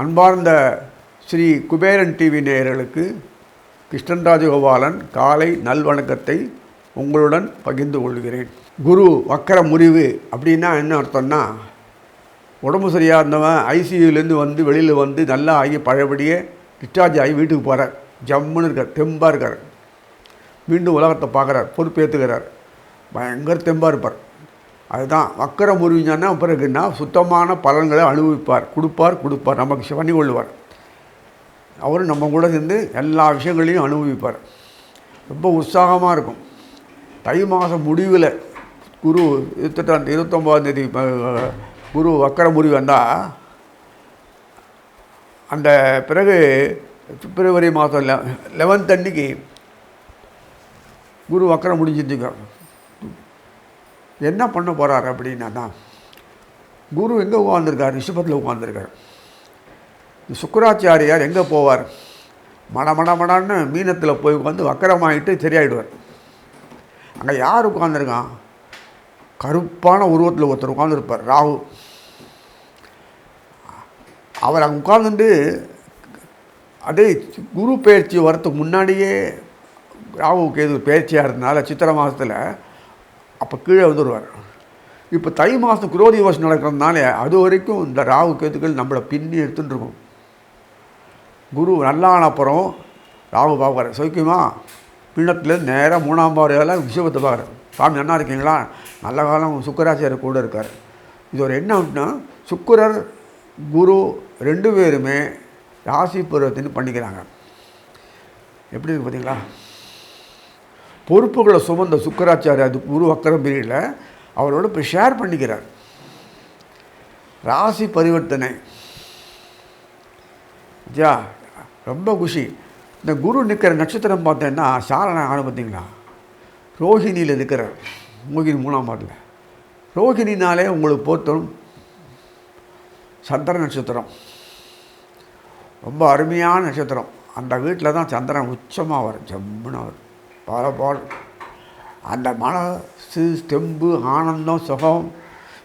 அன்பார்ந்த ஸ்ரீ குபேரன் டிவி நேயர்களுக்கு கிருஷ்ணன் ராஜகோபாலன் காலை நல்வணக்கத்தை உங்களுடன் பகிர்ந்து கொள்கிறேன். குரு வக்கர முறிவு அப்படின்னா என்ன அர்த்தம்னா உடம்பு சரியாக இருந்தவன் ஐசியூலேருந்து வந்து வெளியில் வந்து நல்லா ஆகி பழையபடியே டிஸ்சார்ஜ் ஆகி வீட்டுக்கு போகிறார் ஜம்முன்னு இருக்கார் தெம்பாக இருக்கார். மீண்டும் உலகத்தை பார்க்குறார் பொறுப்பேற்றுக்கிறார் பயங்கர தெம்பாக இருப்பார். அதுதான் வக்கர முறிஞ்சானா பிறகுன்னா சுத்தமான பலன்களை அனுபவிப்பார். கொடுப்பார் கொடுப்பார். நமக்கு பண்ணி கொள்வார் அவர் நம்ம கூட சேர்ந்து எல்லா விஷயங்களையும் அனுபவிப்பார். ரொம்ப உற்சாகமாக இருக்கும். தை மாதம் முடிவில் குரு இருபத்தெட்டாம் இருபத்தொம்பதாந்தேதி குரு வக்கர முறிவு வந்தால் அந்த பிறகு பிப்ரவரி மாதம் லெவன்த் அன்னைக்கு குரு வக்கரம் முடிஞ்சிருந்துக்கிறோம் என்ன பண்ண போகிறார் அப்படின்னா தான் குரு எங்கே உட்காந்துருக்கார் ரிஷபத்தில் உட்காந்துருக்கார் சுக்கராச்சாரியார் எங்கே போவார்? மட மட மடான்னு மீனத்தில் போய் உட்காந்து வக்கரமாயிட்டு சரியாயிடுவார். அங்கே யார் உட்காந்துருக்கான் கருப்பான உருவத்தில் ஒருத்தர் உட்காந்துருப்பார் ராகு. அவர் அங்கே உட்காந்துட்டு அதே குரு பயிற்சி வரத்துக்கு முன்னாடியே ராகு கேது பயிற்சியாக இருந்தனால சித்திரை மாதத்தில் அப்போ கீழே வந்துடுவார் இப்போ தை மாதம் குரோதி வருஷம் நடக்கிறதுனால அது வரைக்கும் இந்த ராகு கேத்துக்கள் நம்மளை பின்னி எடுத்துட்டு இருக்கும். குரு நல்லான அப்புறம் ராகு பார்க்குறாரு சௌக்கியமா? பின்னத்துலேருந்து நேராக மூணாம் பாறையால் விஷயத்தை பார்க்குறாரு சாமி நல்லா இருக்கீங்களா? நல்ல காலம் சுக்கராச்சாரியர் கூட இருக்கார். இது ஒரு என்ன அப்படின்னா சுக்கரர் குரு ரெண்டு பேருமே ராசி பருவத்தின்னு பண்ணிக்கிறாங்க. எப்படி இருக்கு பார்த்தீங்களா பொறுப்புகளை சுமந்த சுக்கராச்சாரியா அது குரு வக்கரம் பிரியில் அவரோட இப்போ ஷேர் பண்ணிக்கிறார். ராசி பரிவர்த்தனை. ஜா ரொம்ப குஷி. இந்த குரு நிற்கிற நட்சத்திரம் பார்த்தேன்னா சாரண ஆணு பார்த்தீங்களா? ரோஹிணியில் இருக்கிறார் மோகினி மூணாம் பாட்டில். ரோஹிணினாலே உங்களுக்கு போத்தரும் சந்திர நட்சத்திரம். ரொம்ப அருமையான நட்சத்திரம். அந்த வீட்டில் தான் சந்திரன் உச்சமாக வரும் ஜம்முன்னு வரும் பரபால் அந்த மனசு தெம்பு ஆனந்தம் சுகம்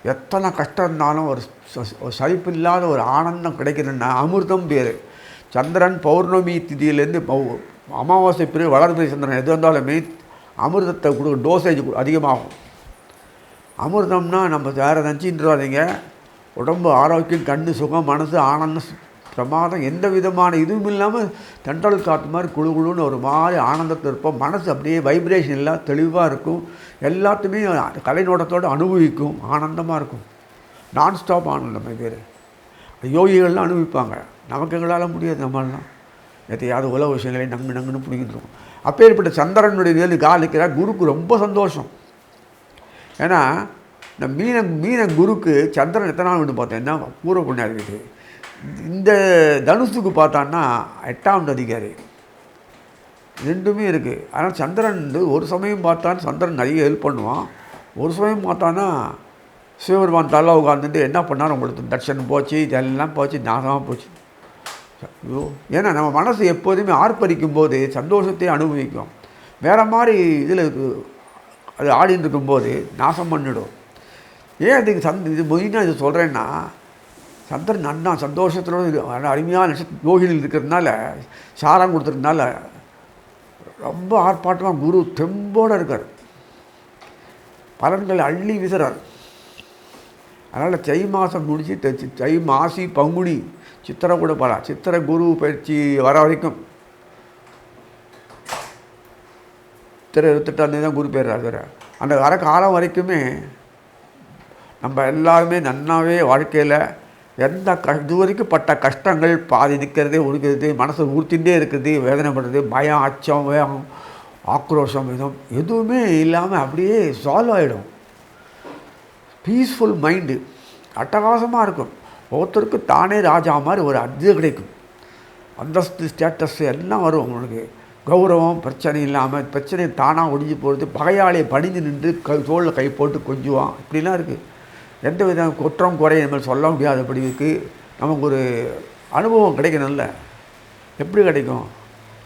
எத்தனை கஷ்டம் இருந்தாலும் ஒரு ச- சலிப்பு இல்லாத ஒரு ஆனந்தம் கிடைக்குதுன்னா அமிர்தம் பேர் சந்திரன் பௌர்ணமி திதியிலேருந்து அமாவாசை பிறகு வளர்பிறை சந்திரன் எது வந்தாலுமே அமிர்தத்தை கொடுக்க டோசேஜ் அதிகமாகும். அமிர்தம்னா நம்ம வேறு நினச்சிட்டுறாதீங்க உடம்பு ஆரோக்கியம் கண்ணு சுகம் மனசு ஆனந்தம் பிரமாதம் எந்த விதமான இதுவும் இல்லாமல் தென்றல் காற்று மாதிரி குழு குழுன்னு ஒரு மாதிரி ஆனந்தத்தில் இருப்போம். மனசு அப்படியே வைப்ரேஷன் எல்லாம் தெளிவாக இருக்கும். எல்லாத்தையுமே கலைநோட்டத்தோடு அனுபவிக்கும். ஆனந்தமாக இருக்கும். நான் ஸ்டாப் ஆனந்தம் பேர் யோகிகள்லாம் அனுபவிப்பாங்க. நமக்கு எங்களால் முடியாது நம்மளாம் எதையாவது உலக விஷயங்களை நங்கு நங்குன்னு பிடிக்கிட்டு அப்பேற்பட்ட சந்திரனுடைய வேலு காலிக்கிறார் குருக்கு ரொம்ப சந்தோஷம். ஏன்னா இந்த மீன மீன குருக்கு சந்திரன் எத்தனை நாள் விட்டு பார்த்தேன்னா பூர்வ புண்ணியம் இருக்குது இந்த தனுசுக்கு பார்த்தான்னா எட்டாம் அதிகாரி. ரெண்டுமே இருக்குது ஆனால் சந்திரன் வந்து ஒரு சமயம் பார்த்தான் சந்திரன் நிறைய ஹெல்ப் பண்ணுவான். ஒரு சமயம் பார்த்தான்னா சிவபெருமான் தலை உட்காந்துட்டு என்ன பண்ணார்? உங்களுக்கு தட்சணம் போச்சு இதெல்லாம் போச்சு நாசமாக போச்சு. ஐயோ ஏன்னா நம்ம மனசு எப்போதுமே ஆர்ப்பரிக்கும் போது சந்தோஷத்தை அனுபவிக்கும். வேறு மாதிரி இதில் அது ஆடின்னு இருக்கும்போது நாசம் பண்ணிடும். ஏன் அதுக்கு சந்த் இது மெயினாக இது சொல்கிறேன்னா சந்திரன் நன்னா சந்தோஷத்தோடு அருமையான நட்சத்திர யோகினில் இருக்கிறதுனால சாரம் கொடுத்துறதுனால ரொம்ப ஆர்ப்பாட்டமாக குரு தெம்போடு இருக்கார். பலன்களை அள்ளி வீசுறார். அதனால் தை மாதம் முடிச்சு தை- சி- தை மாசி பங்குனி சித்திரை கூட போகலாம் சித்திரை குரு பயிற்சி வர வரைக்கும். சித்திரை இருபத்தெட்டாம் தான் குரு பேர் வேறு. அந்த வர காலம் வரைக்குமே நம்ம எல்லாருமே நன்னாவே வாழ்க்கையில் எந்த க இது வரைக்கும் பட்ட கஷ்டங்கள் பாதி நிற்கிறது ஒடுக்கிறது மனசை ஊர்த்திகிட்டே வேதனை வேதனைப்படுறது பயம் அச்சம் வேகம் ஆக்ரோஷம் விதம் எதுவுமே இல்லாமல் அப்படியே சால்வ் ஆகிடும் பீஸ்ஃபுல் மைண்டு அட்டகாசமாக இருக்கும். ஒவ்வொருத்தருக்கு தானே ராஜா மாதிரி ஒரு அது கிடைக்கும். அந்தஸ்து ஸ்டேட்டஸ் எல்லாம் வரும் உங்களுக்கு. கௌரவம் பிரச்சனை இல்லாமல் பிரச்சனை தானாக ஒடிஞ்சு போகிறது பகையாளியை பணிந்து நின்று க தோளில் கை போட்டு கொஞ்சுவான் இப்படிலாம் இருக்குது எந்த வித குற்றம் குறை நம்ம சொல்ல முடியாதபடி இருக்குது நமக்கு ஒரு அனுபவம் கிடைக்கணும்ல. எப்படி கிடைக்கும்?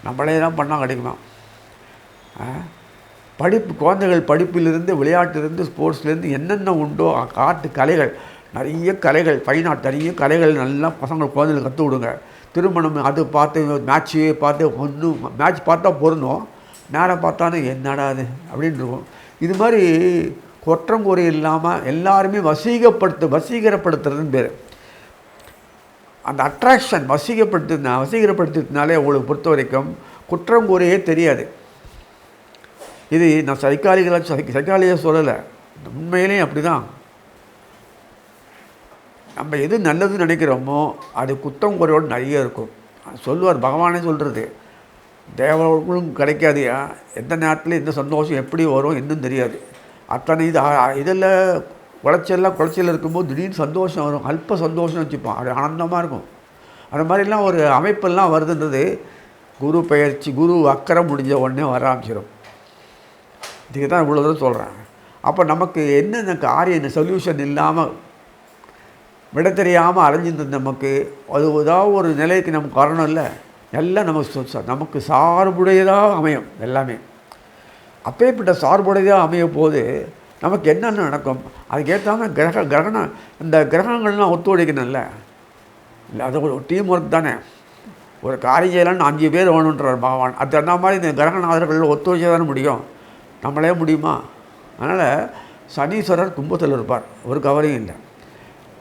நம்மளே தான் பண்ணால் கிடைக்குமா படிப்பு குழந்தைகள் படிப்பிலிருந்து விளையாட்டிலிருந்து ஸ்போர்ட்ஸ்லேருந்து என்னென்ன உண்டோ காட்டு கலைகள் நிறைய கலைகள் ஃபைன் ஆர்ட் நிறைய கலைகள் நல்லா பசங்க குழந்தைகளுக்கு கற்றுக் கொடுங்க. திருமணம் அது பார்த்து மேட்ச்சு பார்த்து ஒன்று மேட்ச் பார்த்தா பொருந்தும். நேரம் பார்த்தானே என்னடா அது அப்படின்னு இருக்கும். இது மாதிரி குற்றம் குறை இல்லாமல் எல்லாருமே வசீகப்படுத்து வசீகரப்படுத்துறதுன்னு பேர். அந்த அட்ராக்ஷன் வசீகப்படுத்தினா வசீகரப்படுத்தினாலே உங்களுக்கு பொறுத்த வரைக்கும் குற்றம் குறையே தெரியாது. இது நான் சைக்காலிகளாக சை சைக்காலஜியாக சொல்லலை. உண்மையிலேயும் அப்படி தான் நம்ம எது நல்லதுன்னு நினைக்கிறோமோ அது குத்தம் குறையோடு நிறைய இருக்கும். சொல்லுவார் பகவானே சொல்கிறது தேவர்களும் கிடைக்காதியா? எந்த நேரத்தில் எந்த சந்தோஷம் எப்படி வரும்? என்னன்னு தெரியாது. அத்தனை இது இதில் குளைச்சல்லாம் குளைச்சல் இருக்கும்போது திடீர்னு சந்தோஷம் வரும். அல்ப சந்தோஷம் வச்சுப்போம். அது ஆனந்தமாக இருக்கும். அந்த மாதிரிலாம் ஒரு அமைப்பெல்லாம் வருதுன்றது குரு பயிற்சி குரு அக்கறம் முடிஞ்ச உடனே வர ஆரம்பிச்சிடும் இதுக்கு தான் இவ்வளோ தூரம் சொல்கிறேன் அப்போ நமக்கு என்னென்ன காரியம் சொல்யூஷன் இல்லாமல் விட தெரியாமல் அலைஞ்சிருந்தது நமக்கு அது ஏதாவது ஒரு நிலைக்கு நமக்கு வரணும் இல்லை எல்லாம் நமக்கு நமக்கு சார்புடையதாக அமையும் எல்லாமே. அப்பேற்பட்ட சார்புடையதாக அமைய போது நமக்கு என்னென்ன நடக்கும்? அதுக்கேற்றாமல் கிரக கிரகணம் இந்த கிரகங்கள்லாம் ஒத்துழைக்கணும்ல. இல்லை அது ஒரு டீம் ஒர்க் தானே. ஒரு காரியம் செய்யலாம்னு அஞ்சு பேர் வேணுன்றார் பகவான். அது அந்த மாதிரி இந்த கிரகநாதர்கள் ஒத்துழைச்சா தானே முடியும். நம்மளே முடியுமா? அதனால் சனீஸ்வரர் கும்பத்தில் இருப்பார். ஒரு கவலையும் இல்லை.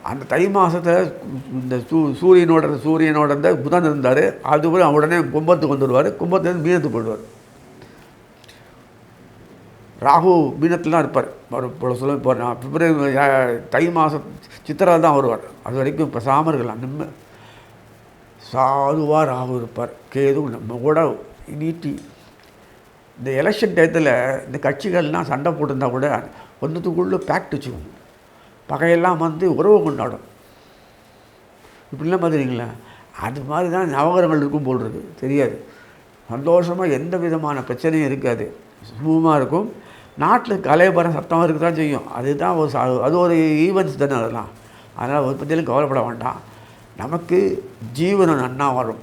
அந்த தை மாதத்தில் இந்த சூ சூரியனோட சூரியனோட இருந்த புதன் இருந்தார். அதுபோல் உடனே கும்பத்துக்கு வந்துடுவார். கும்பத்துலேருந்து மீனத்துக்கு போயிடுவார். ராகு மீனத்தில் தான் இருப்பார். அவர் இப்போ சொல்ல இப்போ நான் பிப்ரவரி தை மாதம் சித்திரை தான் வருவார். அது வரைக்கும் பேசாமல் இருக்கலாம். நிம்ம சாதுவாக ராகு இருப்பார். கேது நம்ம கூட நீட்டி இந்த எலெக்ஷன் டயத்தில் இந்த கட்சிகள்லாம் சண்டை போட்டிருந்தா கூட ஒன்றுத்துக்குள்ளே பேக்ட் வச்சுக்கோங்க பகையெல்லாம் வந்து உறவு கொண்டாடும். இப்படிலாம் பார்த்துருங்களா அது மாதிரி தான் நவகரங்கள் இருக்கும் போல் இருக்குது தெரியாது. சந்தோஷமாக எந்த விதமான பிரச்சனையும் இருக்காது. சுமூகமாக இருக்கும். நாட்டில் கலையபரம் சத்தமாக இருக்க தான் செய்யும். அதுதான் ஒரு சா- அது ஒரு ஈவெண்ட்ஸ் தானே அதெல்லாம். அதனால் ஒரு பற்றியும் கவலைப்பட வேண்டாம். நமக்கு ஜீவனம் நன்னா வரும்.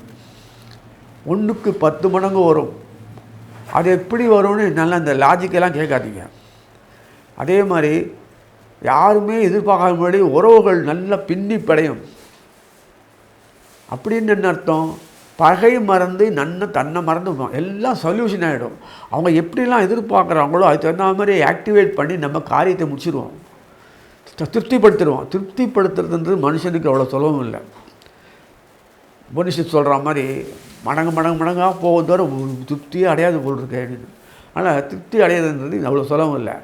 ஒன்றுக்கு பத்து மடங்கு வரும். அது எப்படி வரும்னு நல்லா இந்த லாஜிக்கெல்லாம் கேட்காதீங்க. அதே மாதிரி யாருமே எதிர்பார்க்காத முன்னாடி உறவுகள் நல்லா பின்னி படையும் அப்படின்னு என்ன அர்த்தம்? பகை மறந்து நன்ன தன்னை மறந்து எல்லாம் சொல்யூஷன் ஆகிடும் அவங்க எப்படிலாம் எதிர்பார்க்குறாங்களோ அதுக்கு தகுந்த மாதிரி ஆக்டிவேட் பண்ணி நம்ம காரியத்தை முடிச்சிடுவோம் திருப்திப்படுத்திடுவோம் திருப்திப்படுத்துறதுன்றது மனுஷனுக்கு அவ்வளோ சுலபம் இல்லை. உபனிஷத் சொல்கிற மாதிரி மடங்கு மடங்கு மடங்காக போகும் தவிர திருப்தியே அடையாது போல் இருக்கு அப்படின்னு. ஆனால் திருப்தி அடையிறதுன்றது அவ்வளோ சுலபம் இல்லை.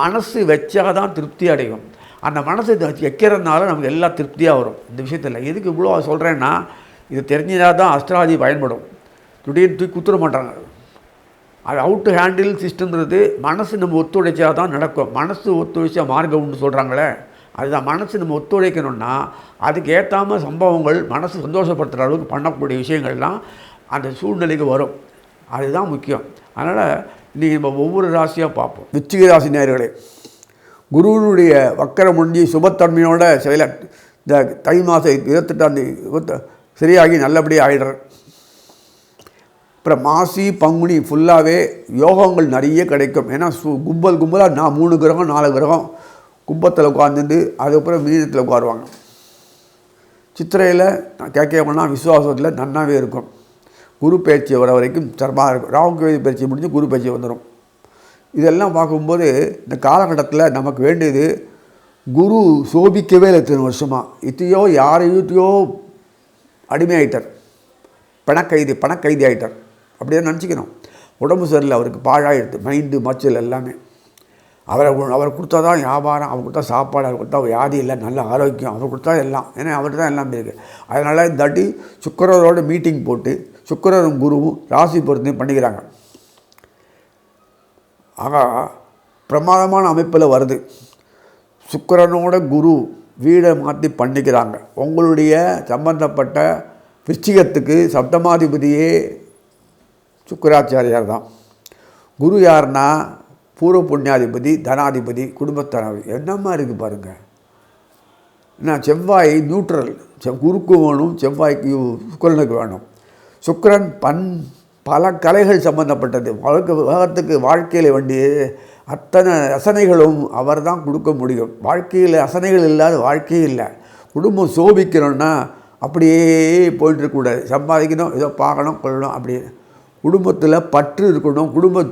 மனசு வச்சா தான் திருப்தி அடையும். அந்த மனசு வைக்கிறதுனால நமக்கு எல்லா திருப்தியாக வரும். இந்த விஷயத்தில் எதுக்கு இவ்வளோ சொல்கிறேன்னா இது தெரிஞ்சதாக தான் அஸ்ட்ராலஜி பயன்படும். திடீர்னு தூக்கி குத்துற மாட்டாங்க. அது அவுட் ஹேண்டில் சிஸ்டம்ன்றது மனசு நம்ம ஒத்துழைச்சா தான் நடக்கும். மனசு ஒத்துழைச்சா மார்க்கம் உண்டு சொல்கிறாங்களே அதுதான் மனசு நம்ம ஒத்துழைக்கணும்னா அதுக்கு ஏற்றாம சம்பவங்கள் மனசு சந்தோஷப்படுத்துகிற அளவுக்கு பண்ணக்கூடிய விஷயங்கள்லாம் அந்த சூழ்நிலைக்கு வரும். அதுதான் முக்கியம். அதனால் இன்றைக்கி நம்ம ஒவ்வொரு ராசியாக பார்ப்போம். விச்சிக ராசி நேர்களே குருவினுடைய வக்கர முடிஞ்சு சுபத்தன்மையோட செயல இந்த தை மாதம் இருபத்தெட்டாம் தேதி இருபத்த சரியாகி நல்லபடியாக ஆயிடுறார். அப்புறம் மாசி பங்குனி ஃபுல்லாகவே யோகங்கள் நிறைய கிடைக்கும். ஏன்னா சு கும்பல் கும்பலாக நான் மூணு கிரகம் நாலு கிரகம். கும்பத்தில் உட்காந்துட்டு அதுக்கப்புறம் மீனத்தில் உட்காருவாங்க. சித்திரையில் நான் கேட்கணும்னா விசுவாசத்தில் நன்னாவே இருக்கும். குரு பயிற்சி வர வரைக்கும் சிரமமாக இருக்கும். ராகு பயிற்சி முடிஞ்சு குரு பயிற்சி வந்துடும் இதெல்லாம் பார்க்கும்போது இந்த காலகட்டத்தில் நமக்கு வேண்டியது குரு சோபிக்கவே இல்லை இத்தனை வருஷமாக இத்தையோ யாரையுத்தையோ அடிமையாயிட்டார். பணக்கைதி பணக்கைதி ஆகிட்டார் அப்படியே நினச்சிக்கணும். உடம்பு சரியில்லை அவருக்கு பாழாயிடுது மைண்டு மச்சல் எல்லாமே. அவரை அவர் கொடுத்தா தான் வியாபாரம் அவர் கொடுத்தா சாப்பாடு அவர் கொடுத்தா வியாதி இல்லை நல்ல ஆரோக்கியம் அவர் கொடுத்தா எல்லாம். ஏன்னா அவர் தான் எல்லாமே இருக்குது அதனால் இந்த தாட்டி சுக்கரரோட மீட்டிங் போட்டு சுக்கரரும் குருவும் ராசி பொருத்தையும் பண்ணிக்கிறாங்க. ஆக பிரமாதமான அமைப்பில் வருது. சுக்கரனோட குரு வீடை மாற்றி பண்ணிக்கிறாங்க. உங்களுடைய சம்பந்தப்பட்ட விருச்சிகத்துக்கு சப்தமாதிபதியே சுக்கராச்சாரியார் தான். குரு யாருன்னா? பூர்வ புண்ணியாதிபதி தனாதிபதி குடும்பத்தனாதிபதி என்னம்மா இருக்குது பாருங்கள் நான் செவ்வாய் நியூட்ரல் செவ் குருக்கு வேணும் செவ்வாய்க்கு சுக்கரனுக்கு வேணும். சுக்கரன் பன் பல கலைகள் சம்பந்தப்பட்டது. வாழ்க்கை உலகத்துக்கு வாழ்க்கையில் வேண்டிய அத்தனை ரசனைகளும் அவர் தான் கொடுக்க முடியும். வாழ்க்கையில் ரசனைகள் இல்லாத வாழ்க்கையே இல்லை. குடும்பம் சோபிக்கணும்னா அப்படியே போயிட்டு இருக்கக்கூடாது சம்பாதிக்கணும் ஏதோ பார்க்கணும் கொள்ளணும் அப்படி. குடும்பத்தில் பற்று இருக்கணும். குடும்ப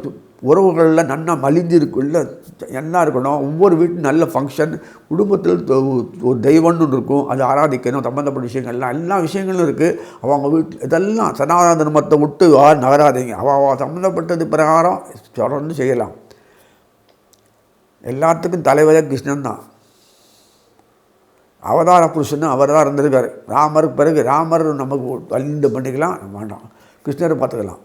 உறவுகளில் நன்னா மலிஞ்சு இருக்குள்ள என்ன இருக்கணும். ஒவ்வொரு வீட்டும் நல்ல ஃபங்க்ஷன் குடும்பத்தில் ஒரு தெய்வம்னு இருக்கும். அது ஆராதிக்கணும் சம்மந்தப்பட்ட விஷயங்கள்லாம் எல்லா விஷயங்களும் இருக்குது அவங்க வீட்டில் இதெல்லாம் சனாதன தர்மத்தை விட்டு யார் நகராதீங்க. அவ அவ சம்மந்தப்பட்டது பிரகாரம் தொடர்ந்து செய்யலாம். எல்லாத்துக்கும் தலைவரே கிருஷ்ணன் தான். அவதார புருஷன் அவர் தான் இருந்திருக்காரு. ராமருக்கு பிறகு ராமர் நமக்கு வழிந்து பண்ணிக்கலாம் வேண்டாம். கிருஷ்ணரை பார்த்துக்கலாம்.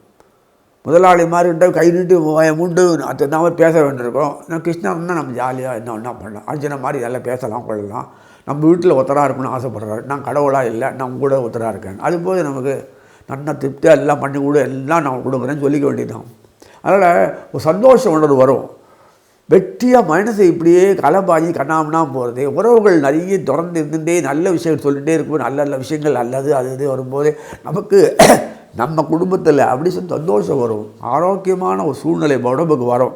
முதலாளி மாதிரி இருந்தால் கை நீட்டு வாயை மூண்டு அது நாம பேச வேண்டியிருக்கோம். நான் கிருஷ்ணன் தான் நம்ம ஜாலியாக என்ன என்ன பண்ணலாம்? அர்ஜுன மாதிரி எல்லாம் பேசலாம் கொள்ளலாம். நம்ம வீட்டில் ஒத்தராக இருக்கணும்னு ஆசைப்படுறாரு. நான் கடவுளாக இல்லை நான் கூட ஒத்தராக இருக்கேன். அது போது நமக்கு நன்னா திருப்தியாக எல்லாம் பண்ணி கொடு எல்லாம் நான் கொடுக்குறேன்னு சொல்லிக்க வேண்டியதான் அதனால் ஒரு சந்தோஷம் உணர்வு வரும். வெட்டியாக மனசை இப்படியே கலபாகி கண்ணாமனா போகிறது உறவுகள் நிறைய தொடர்ந்து இருந்துட்டே நல்ல விஷயங்கள் சொல்லிகிட்டே இருக்கும் நல்ல நல்ல விஷயங்கள் நல்லது அது இது வரும்போது நமக்கு நம்ம குடும்பத்தில் அப்படி சொல்லி சந்தோஷம் வரும். ஆரோக்கியமான ஒரு சூழ்நிலை உடம்புக்கு வரும்.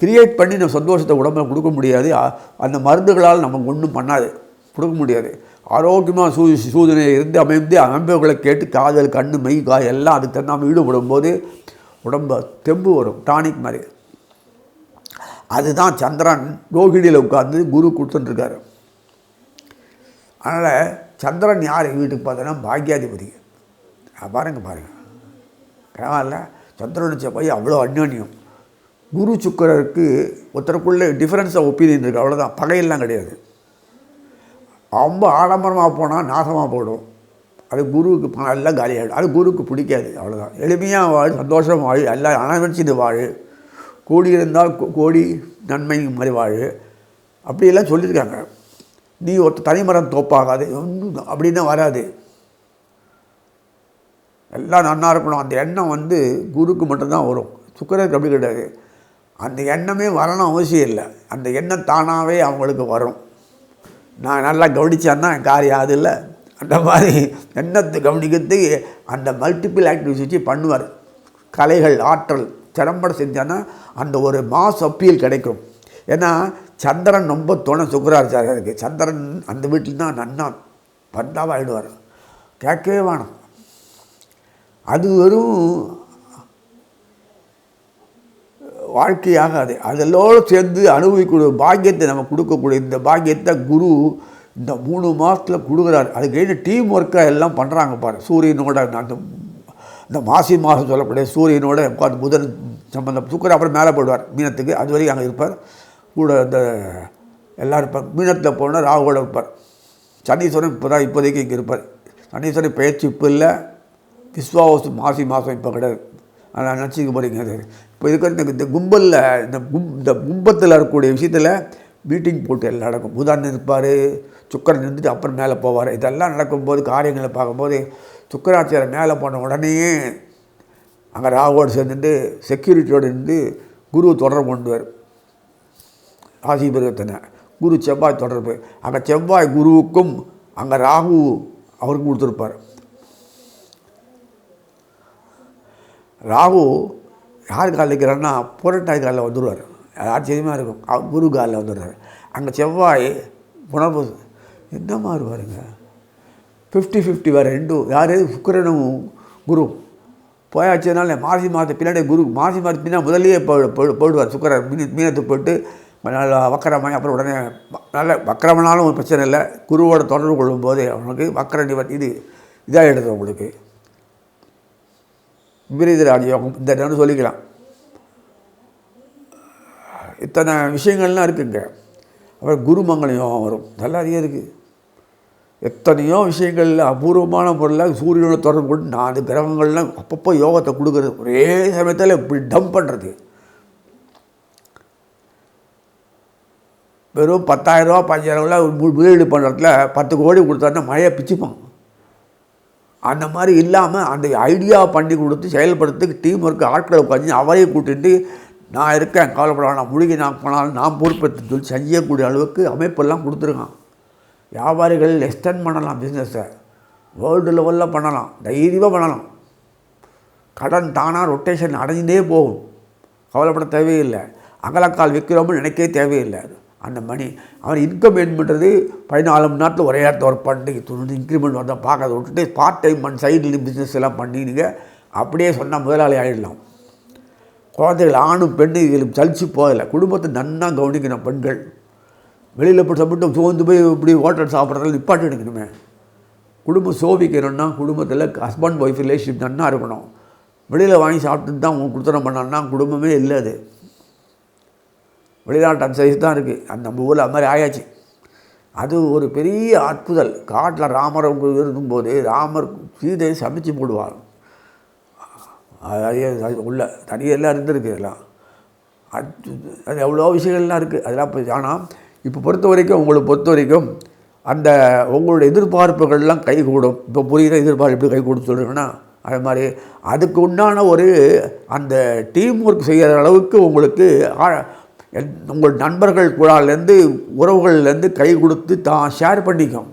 கிரியேட் பண்ணி நம்ம சந்தோஷத்தை உடம்புல கொடுக்க முடியாது. அந்த மருந்துகளால் நமக்கு ஒன்றும் பண்ணாது. கொடுக்க முடியாது. ஆரோக்கியமாக சூ சூதனை இருந்து அமைந்து அமைப்புகளை கேட்டு காதல் கண் மெய் காய் எல்லாம் அதுக்கு நம்ம ஈடுபடும் போது உடம்பு தெம்பு வரும். டானிக் மாதிரி. அதுதான் சந்திரன் ரோகிணியில் உட்கார்ந்து குரு கொடுத்துட்டுருக்காரு அதனால் சந்திரன் யார்? வீட்டுக்கு பார்த்தோன்னா பாக்யாதிபதி. பாருங்க பாருங்கள் பரவாயில்ல சந்திரன் செவ்வாய் அவ்வளோ அந்யோன்யம். குரு சுக்கரருக்கு ஒருத்தருக்குள்ளே டிஃப்ரென்ஸ் ஆஃப் ஒப்பீனியன் இருக்குது அவ்வளோதான் பகையெல்லாம் கிடையாது. ரொம்ப ஆடம்பரமாக போனால் நாசமாக போடும் அது குருவுக்கு பணம் எல்லாம் காலியாகிடும் அது குருவுக்கு பிடிக்காது அவ்வளோதான் எளிமையாக வாழ் சந்தோஷமாக வாழ் எல்லாம் அனுபவிச்சுட்டு வாழ். கோடி இருந்தால் கோடி நன்மை மறைவாழ். அப்படியெல்லாம் சொல்லியிருக்காங்க. நீ ஒருத்த தனிமரம் தோப்பாகாது. ஒன்றும் அப்படின்னா வராது. எல்லாம் நன்னா இருக்கணும். அந்த எண்ணம் வந்து குருக்கு மட்டும்தான் வரும். சுக்கரருக்கு அப்படி கிடையாது. அந்த எண்ணமே வரணும் அவசியம் இல்லை. அந்த எண்ணம் தானாகவே அவங்களுக்கு வரும். நான் நல்லா கவனித்தேன்னா காரியம் அது இல்லை. அந்த மாதிரி எண்ணத்தை கவனிக்கிறதுக்கு அந்த மல்டிபிள் ஆக்டிவிட்டி பண்ணுவார். கலைகள் ஆற்றல். திறம்பட செஞ்சான்னா அந்த ஒரு மாஸ் அப்பீல் கிடைக்கும். ஏன்னா சந்திரன் ரொம்ப துணை சுக்கராச்சாரியருக்கு. சந்திரன் அந்த வீட்டில் தான் நன்னா பந்தாவாக ஆகிடுவார் கேட்கவே வேணும். அது வெறும் வாழ்க்கையாகாது அதெல்லோடு சேர்ந்து அனுபவிக்கூடிய பாக்கியத்தை நம்ம கொடுக்கக்கூடிய இந்த பாக்கியத்தை குரு இந்த மூணு மாதத்தில் கொடுக்குறாரு. அதுக்கு டீம் ஒர்க்காக எல்லாம் பண்ணுறாங்க பாரு. சூரியனோட அந்த இந்த மாசி மாதம் சொல்லக்கூடிய சூரியனோட உட்காந்து புதன் சம்பந்தம் சுக்கரன் அப்புறம் மேலே போயிடுவார் மீனத்துக்கு. அது வரைக்கும் அங்கே இருப்பார். கூட இந்த எல்லாம் இருப்பார். மீனத்தில் போனால் ராகுவோட இருப்பார். சனீஸ்வரன் இப்போ தான் இப்போதைக்கு இங்கே இருப்பார். சனீஸ்வரன் பயிற்சி இப்போ இல்லை. விஸ்வாவசு மாசி மாதம் இப்போ கிடையாது. அதான் நினச்சிக்க போகிறீங்க அது இப்போ இருக்கிற இந்த இந்த கும்பலில் இந்த கும் இந்த கும்பத்தில் இருக்கக்கூடிய விஷயத்தில் மீட்டிங் போட்டு எல்லாம் நடக்கும். புதன் இருப்பார் சுக்கரன் இருந்துட்டு அப்புறம் மேலே போவார். இதெல்லாம் நடக்கும்போது காரியங்களை பார்க்கும்போது சுக்கராச்சாரியர் மேலே போன உடனேயே அங்கே ராகுவோடு சேர்ந்துட்டு செக்யூரிட்டியோடு இருந்து குரு தொடர்பு கொண்டுவார் ராசி பருவத்தினை. குரு செவ்வாய் தொடர்பு. அங்கே செவ்வாய் குருவுக்கும் அங்கே ராகு அவருக்கு கொடுத்துருப்பார். ராகு யார் காலில் இருக்கிறாருன்னா புரட்டாய் காலில் வந்துடுவார். ஆச்சரியமாக இருக்கும். அவர் குரு காலில் வந்துடுறாரு. அங்கே செவ்வாய் உணர்வு என்னமா இருவாருங்க ஃபிஃப்டி ஃபிஃப்டி வேறு ரெண்டும் யார் சுக்கரனும் குரு. போயாச்சுனால மாசி மாதத்து பின்னாடி குரு மாசி மாதத்து பின்னாடி முதல்லையே போ போடுவார் போயிடுவார் சுக்கரன் மீன மீனத்துக்கு போயிட்டு நல்லா வக்கரமாய் அப்புறம் உடனே நல்ல வக்கரமானாலும் ஒரு பிரச்சனை இல்லை. குருவோட தொடர்பு கொள்ளும்போது அவனுக்கு வக்கர நிவர் இது இதாக எடுத்து உங்களுக்கு. விபரீத ராஜயோகம் இந்த இடம்னு சொல்லிக்கலாம். இத்தனை விஷயங்கள்லாம் இருக்குங்க. அப்புறம் குருமங்கல யோகம் வரும். நல்லா நிறைய இருக்குது எத்தனையோ விஷயங்களில் அபூர்வமான பொருளாக சூரியனோட தொடர்பு கொண்டு நாலு கிரகங்கள்லாம் அப்பப்போ யோகத்தை கொடுக்குறது. ஒரே சமயத்தில் இப்படி டம்ப் பண்ணுறது வெறும் பத்தாயிரரூவா பஞ்சாயிரரூவா முதலீடு பண்ணுறதுல பத்து கோடி கொடுத்தாருன்னா மழையை பிச்சுப்பான். அந்த மாதிரி இல்லாமல் அந்த ஐடியா பண்ணி கொடுத்து செயல்படுறதுக்கு டீம் ஒர்க் ஆட்களை உட்காந்து அவரையும் கூட்டிட்டு நான் இருக்கேன் கவலைப்பட வேணாம் முழுகி நான் போனாலும் நான் பொறுப்பேற்று சொல்லி செய்யக்கூடிய அளவுக்கு அமைப்பெல்லாம் கொடுத்துருக்கான். வியாபாரிகள் எக்ஸ்டெண்ட் பண்ணலாம் பிஸ்னஸை வேர்ல்டு லெவலில் பண்ணலாம். தைரியமாக பண்ணலாம். கடன் தானாக ரொட்டேஷன் அடைஞ்சே போகும். கவலைப்பட தேவையில்லை. அகலக்கால் விற்கிறோம்னு நினைக்கவே தேவையில்லை. அந்த மணி அவன் இன்கம் ஏன் பண்ணுறது பதினாலு மணி நேரத்தில் ஒரே இடத்துல ஒர்க் பண்ணி துணி இன்க்ரிமெண்ட் வந்தால் பார்க்காத விட்டுட்டு பார்ட் டைம் பண்ணி சைடில் பிஸ்னஸ் எல்லாம் பண்ணி நீங்கள் அப்படியே சொன்னால் முதலாளி ஆகிடலாம் குழந்தைகள் ஆணும் பெண்ணு இதில் சலிச்சு போகலை. குடும்பத்தை நன்னா கவனிக்கணும் பெண்கள். வெளியில் போய் சாப்பிட்டு சோர்ந்து போய் இப்படி ஹோட்டல் சாப்பிட்றதுல நிப்பாட்டு எடுக்கணுமே. குடும்பம் சோபிக்கணும்னா குடும்பத்தில் ஹஸ்பண்ட் ஒய்ஃப் ரிலேஷன்ஷிப் நன்னா இருக்கணும். வெளியில் வாங்கி சாப்பிட்டு தான் அவங்க கொடுத்தனம் பண்ணான்னா குடும்பமே இல்லை அது. வெளிநாட்டு அந்த சைஸ் தான் இருக்குது அந்த நம்ம ஊரில் அது மாதிரி ஆயாச்சு. அது ஒரு பெரிய அற்புதல். காட்டில் ராமர் இருக்கும்போது ராமர் சீதையை சமைச்சு போடுவார். அது உள்ள தனியெல்லாம் இருந்திருக்கு இதெல்லாம் அது அது எவ்வளோ விஷயங்கள்லாம் இருக்குது அதெல்லாம் இப்போ ஆனால் இப்போ பொறுத்த வரைக்கும் உங்களை பொறுத்த வரைக்கும் அந்த உங்களோட எதிர்பார்ப்புகள்லாம் கைகூடும். இப்போ புரியுற எதிர்பார்ப்பு எப்படி கை கூடும் சொல்கிறீங்கன்னா அது மாதிரி அதுக்கு உண்டான ஒரு அந்த டீம் ஒர்க் செய்கிற அளவுக்கு உங்களுக்கு உங்கள் நண்பர்கள் கூடாலேருந்து உறவுகள்லேருந்து கை கொடுத்து தான் ஷேர் பண்ணிக்கும்.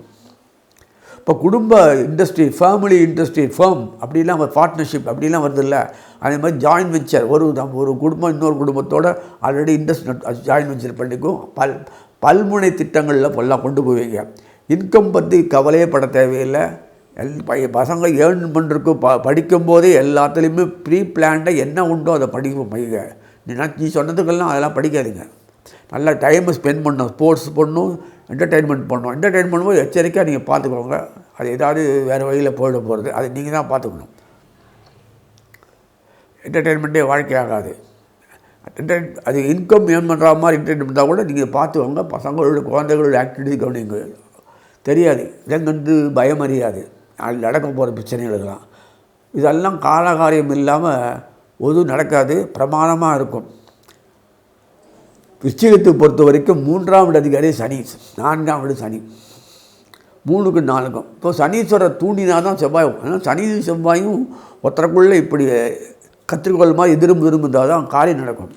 இப்போ குடும்ப இண்டஸ்ட்ரி ஃபேமிலி இண்டஸ்ட்ரி ஃபேம் அப்படிலாம் பார்ட்னர்ஷிப் அப்படிலாம் வருதுல்ல அதே மாதிரி ஜாயின் வெஞ்சர் ஒரு நம்ம ஒரு குடும்பம் இன்னொரு குடும்பத்தோடு ஆல்ரெடி இண்டஸ்ட் ஜாயின் வெஞ்சர் பண்ணிக்கும். பல் பல்முனை திட்டங்களில் எல்லாம் கொண்டு போவீங்க. இன்கம் பற்றி கவலையே பட தேவையில்லை. எல் பைய பசங்க ஏர்ன் பண்ணுறக்கு ப படிக்கும்போதே எல்லாத்துலேயுமே ப்ரீ பிளான்டாக என்ன உண்டோ அதை படிக்க பையங்க நீ நீ சொன்னதுக்கெல்லாம் அதெல்லாம் படிக்காதீங்க. நல்லா டைமை ஸ்பெண்ட் பண்ணணும் ஸ்போர்ட்ஸ் பண்ணணும் என்டர்டெயின்மெண்ட் பண்ணணும் என்டர்டெயின் பண்ணும்போது எச்சரிக்கையாக நீங்கள் பார்த்துக்கோங்க. அது ஏதாவது வேறு வழியில் போயிட போகிறது அதை நீங்கள் தான் பார்த்துக்கணும். என்டர்டெயின்மெண்ட்டே வாழ்க்கையாகாது அது இன்கம் ஏன் பண்ணுற மாதிரி என்டர்டெயின்மெண்ட் இருந்தால் கூட நீங்கள் பார்த்துக்கோங்க பசங்களோட குழந்தைகளோட ஆக்டிவிட்டி கவனிங்க. தெரியாது. இதங்கண்டு பயம் அறியாது நாளைக்கு நடக்க போகிற பிரச்சனைகளுக்கெல்லாம் இதெல்லாம் காலகாரியம் இல்லாமல் ஒதுவும் நடக்காது. பிரமாதமாக இருக்கும். விஷயத்தை பொறுத்த வரைக்கும் மூன்றாம் இட அதிகாரி சனி. நான்காம் வீடு சனி. மூணுக்கு நாலுக்கும் இப்போ சனீஸ்வரர் தூண்டினா தான் செவ்வாய். ஆனால் சனி செவ்வாயும் ஒருத்தருக்குள்ளே இப்படி கத்திரிக்கோள் மாதிரி எதிரும் இருந்தால் தான் காரியம் நடக்கும்.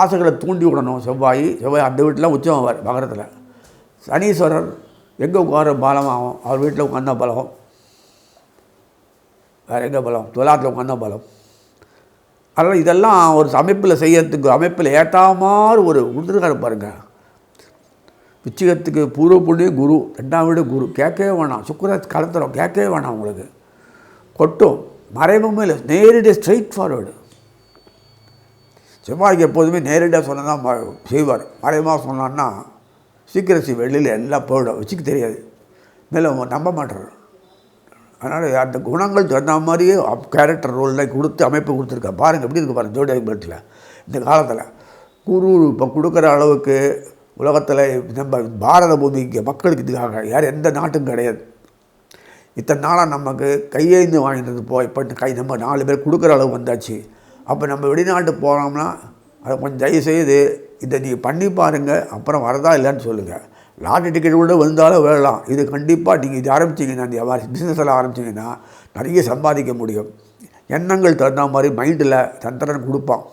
ஆசைகளை தூண்டி விடணும். செவ்வாய் செவ்வாய் அந்த வீட்டிலாம் உச்சம் ஆவார் மகரத்தில் சனீஸ்வரர் எங்கே உட்கார பலமாகும்? அவர் வீட்டில் உட்காந்தா பலம். வேறு எங்கே பலம்? துலாத்தில் உட்காந்தா பலம். அதனால் இதெல்லாம் ஒரு அமைப்பில் செய்யறதுக்கு அமைப்பில் ஏற்றாமாறு மாதிரி ஒரு கொடுத்துருக்காரு பாருங்கள் விச்சிகத்துக்கு பூர்வ புண்ணிய குரு ரெண்டாம் வீடு குரு. கேட்கவே வேணாம். சுக்கர கலத்துறோம் கேட்கவே வேணாம் உங்களுக்கு. கொட்டும். மறைமுகமே இல்லை நேரடியாக ஸ்ட்ரைட் ஃபார்வேர்டு செவ்வாய்க்கு எப்போதுமே நேரடியாக சொன்னால் தான் செய்வார். மறைமுகமாக சொன்னான்னா சீக்கிரசி வெளியில் எல்லாம் போயிடும். வச்சுக்க தெரியாது. மேலே நம்ப மாட்டார் அதனால் அந்த குணங்கள் தகுந்த மாதிரியே கேரக்டர் ரோலில் கொடுத்து அமைப்பு கொடுத்துருக்கா பாருங்கள் எப்படி இருக்கு பாருங்கள் ஜோடியாக பட்டில் இந்த காலத்தில் குரு இப்போ கொடுக்குற அளவுக்கு உலகத்தில் நம்ம பாரத பூமிக்கு மக்களுக்கு இதுக்காக யார் எந்த நாட்டும் கிடையாது. இத்தனை நாளாக நமக்கு கையேந்து வாங்கிட்டு போய் இப்போ கை நம்ம நாலு பேர் கொடுக்குற அளவு வந்தாச்சு. அப்போ நம்ம வெளிநாட்டு போனோம்னா அதை கொஞ்சம் தயவு செய்து இதை நீங்கள் பண்ணி பாருங்கள் அப்புறம் வரதா இல்லைன்னு சொல்லுங்கள் லாட்ரி டிக்கெட் கூட வந்தாலும் வேலாம் இது கண்டிப்பாக நீங்கள் இது ஆரம்பிச்சிங்கன்னா இந்த வியாபாரம் பிஸ்னஸ் எல்லாம் ஆரம்பிச்சிங்கன்னா நிறைய சம்பாதிக்க முடியும். எண்ணங்கள் தகுந்த மாதிரி மைண்டில் சந்திரன் கொடுப்பான்.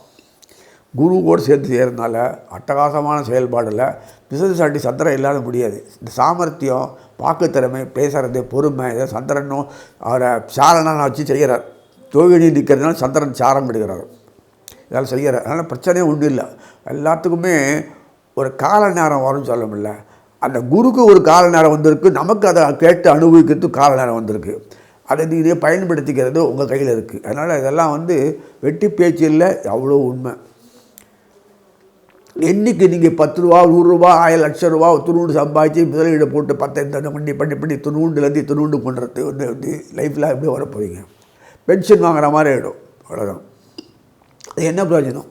குருவோடு சேர்த்து செய்கிறதுனால அட்டகாசமான செயல்பாடில் பிஸ்னஸ் ஆட்டி சந்திரம் இல்லாத முடியாது. இந்த சாமர்த்தியம் பாக்குத்திறமை பேசுகிறது பொறுமை ஏதோ சந்திரனும் அவரை சாரணனை வச்சு செய்கிறார். தோகிணி நிற்கிறதுனால சந்திரன் சாரம் எடுக்கிறார் இதெல்லாம் செய்கிறார். அதனால் பிரச்சனையே ஒன்றும் இல்லை. எல்லாத்துக்குமே ஒரு கால நேரம் வரும்னு சொல்ல முடியல. அந்த குருக்கு ஒரு கால நேரம் வந்திருக்கு. நமக்கு அதை கேட்டு அனுபவிக்கிறதுக்கு கால நேரம் வந்திருக்கு. அதை நீங்கள் பயன்படுத்திக்கிறது உங்கள் கையில் இருக்குது அதனால் இதெல்லாம் வந்து வெட்டி பேச்சு இல்லை. அவ்வளோ உண்மை. என்றைக்கு நீங்கள் பத்து ரூபா நூறுரூவா ஆயிரம் லட்சம் ரூபா துணுண்டு சம்பாதிச்சு முதலீடு போட்டு பத்து இந்த பண்ணி பண்ணி பண்ணி துணுண்டுலேருந்து துணுண்டு பண்ணுறது வந்து வந்து லைஃப்பில் எப்படி வர போகிறீங்க பென்ஷன் வாங்குற மாதிரி ஆகிடும் அவ்வளோதான் அது என்ன பிரயோஜனம்?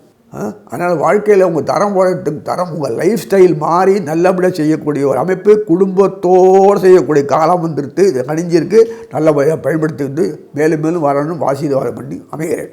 அதனால் வாழ்க்கையில் உங்கள் தரம் போகிறதுக்கு தரம் உங்கள் லைஃப் ஸ்டைல் மாறி நல்லபடியாக செய்யக்கூடிய ஒரு அமைப்பு குடும்பத்தோடு செய்யக்கூடிய காலம் வந்துருத்து இது கணிஞ்சிருக்கு நல்லபடியாக பயன்படுத்திக்கிட்டு மேலும் மேலும் வரணும். வாசிதவாரம் பண்ணி அமைகிறேன்.